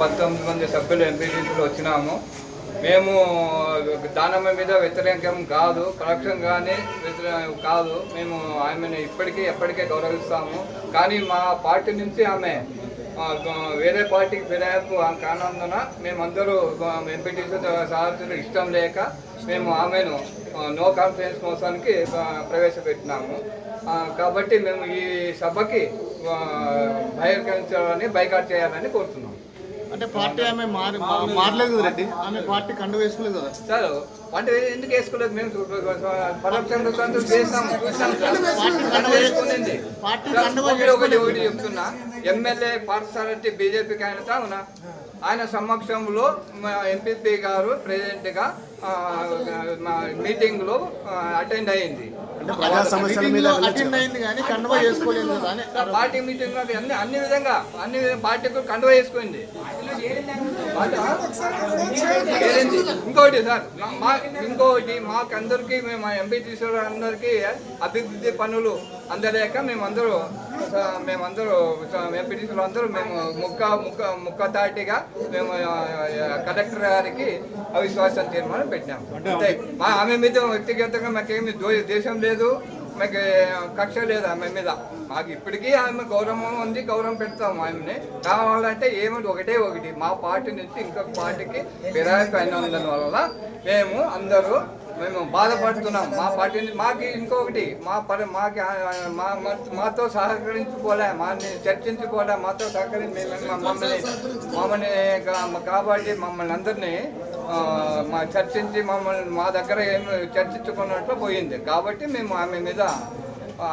పంతొమ్మిది మంది సభ్యులు ఎంపీటీసీలు వచ్చినాము. మేము దానమ్మ మీద వ్యతిరేకం కాదు కలెక్షన్ కానీ వ్యతిరేకం కాదు. మేము ఆమెను ఇప్పటికీ ఎప్పటికే గౌరవిస్తాము. కానీ మా పార్టీ నుంచి ఆమె వేరే పార్టీకి ఫిర్యాదు కానందున మేమందరూ ఎంపీటీసీ సహచరులు ఇష్టం లేక మేము ఆమెను నో కాన్ఫిడెన్స్ మోసానికి ప్రవేశపెట్టినాము. కాబట్టి మేము ఈ సభకి ఆ, బహిష్కరించాలని బైకాట్ చేయాలని కోరుతున్నాం. అంటే పార్టీ ఆమె మారలేదు రెడ్డి? ఆమె పార్టీ కండు వేసుకోలేదు కదా. సార్ అంటే ఎందుకు వేసుకోలేదు మేము? ఒకటి ఒకటి చెప్తున్నా. ఎమ్మెల్యే పాఠశాలంటే బీజేపీకి ఆయన అవునా? ఆయన సమక్షంలో మా ఎంపీపీ గారు ప్రెసిడెంట్గా మీటింగ్లో అటెండ్ అయింది. పార్టీ మీటింగ్ అన్ని అన్ని విధంగా అన్ని విధంగా పార్టీకి కండువ వేసుకుంది? ఇంకోటి సార్ మా- మా ఇంకోటి మాకందరికి మేము ఎంపీ తీసుకున్న అందరికీ అభివృద్ధి పనులు అందలేక మేమందరూ మేమందరూ ఎంపీ తీసుకున్న అందరూ మేము ముక్క ముక్క ముక్క తాటిగా మేము కలెక్టర్ గారికి అవిశ్వాసం తీర్మానం పెట్టినాము అంతే. మా ఆమె మీద వ్యక్తిగతంగా మాకేమి దేశం లేదు. మాకు కక్ష లేదు ఆమె మీద. మాకు ఇప్పటికీ ఆమె గౌరవం ఉంది గౌరవం పెడతాము ఆమెని. కావాలంటే ఏమిటి ఒకటే ఒకటి. మా పార్టీ నుంచి ఇంకొక పార్టీకి ఫిరాయింపు ఉండడం వల్ల మేము అందరూ మేము బాధపడుతున్నాం. మా పార్టీ మాకు ఇంకొకటి. మా పరి మాకి మాతో సహకరించుకోలే మా చర్చించుకోలే మాతో సహకరించి మమ్మల్ని మమ్మల్ని కాబట్టి మమ్మల్ని అందరినీ మా చర్చించి మమ్మల్ని మా దగ్గర ఏమి చర్చించుకున్నట్లు పోయింది. కాబట్టి మేము ఆమె మీద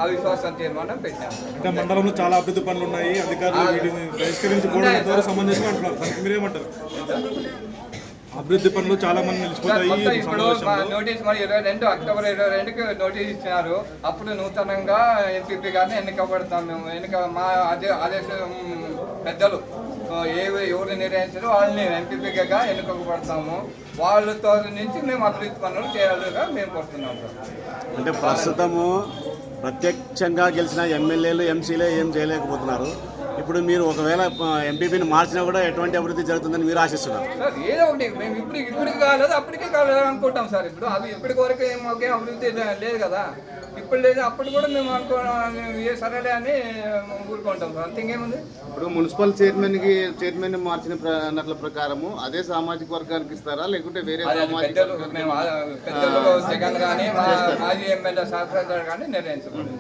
అవిశ్వాసం తీర్మానం పెట్టాము. మండలంలో చాలా అభివృద్ధి పనులు ఉన్నాయి. అధికారులు బహిష్కరించుకోవడం అంటున్నారు మీరేమంటారు? అభివృద్ధి పనులు చాలా మంది నిలిచిపోతాయి ఇప్పుడు నోటీస్ మరి ఇరవై రెండు అక్టోబర్ ఇరవై రెండుకి నోటీస్ ఇచ్చినారు. అప్పుడు నూతనంగా ఎంపీపీ గారిని ఎన్నికబడతాం మేము. ఎన్నిక మా అదే ఆదేశం పెద్దలు. ఏవి ఎవరు నిర్ణయించారో వాళ్ళని ఎంపీపీగా ఎన్నుకోబడతాము. వాళ్ళతో నుంచి మేము అభివృద్ధి పనులు చేయాలిగా మేము కోరుతున్నాం సార్. అంటే ప్రస్తుతము ప్రత్యక్షంగా గెలిచిన ఎమ్మెల్యేలు ఎంసీలే ఏం చేయలేకపోతున్నారు. ఇప్పుడు మీరు ఒకవేళ ఎంపీపీని మార్చినా కూడా ఎటువంటి అభివృద్ధి జరుగుతుందని మీరు ఆశిస్తున్నారు? సార్ ఏదో ఒకటి మేము ఇప్పుడు ఇప్పటికి కాలేదు అప్పటికే కాలేదు అనుకుంటాం సార్. ఇప్పుడు అవి ఇప్పటి వరకు ఏం ఒకే అభివృద్ధి లేదు కదా. ఇప్పుడు లేదు అప్పుడు కూడా మేము అనుకో ఏ సరేలే అని ఊరుకుంటాం సార్. అంత ఇంకేముంది? ఇప్పుడు మున్సిపల్ చైర్మన్కి చైర్మన్ మార్చిన ప్ర- అన్నట్ల ప్రకారము అదే సామాజిక వర్గానికి ఇస్తారా? లేకుంటే వేరే అది అది సామాజిక పెద్దలు జగన్ కానీ మా మాజీ ఎమ్మెల్యే శాస్త్రజ్ఞులు కానీ నిర్ణయించబడింది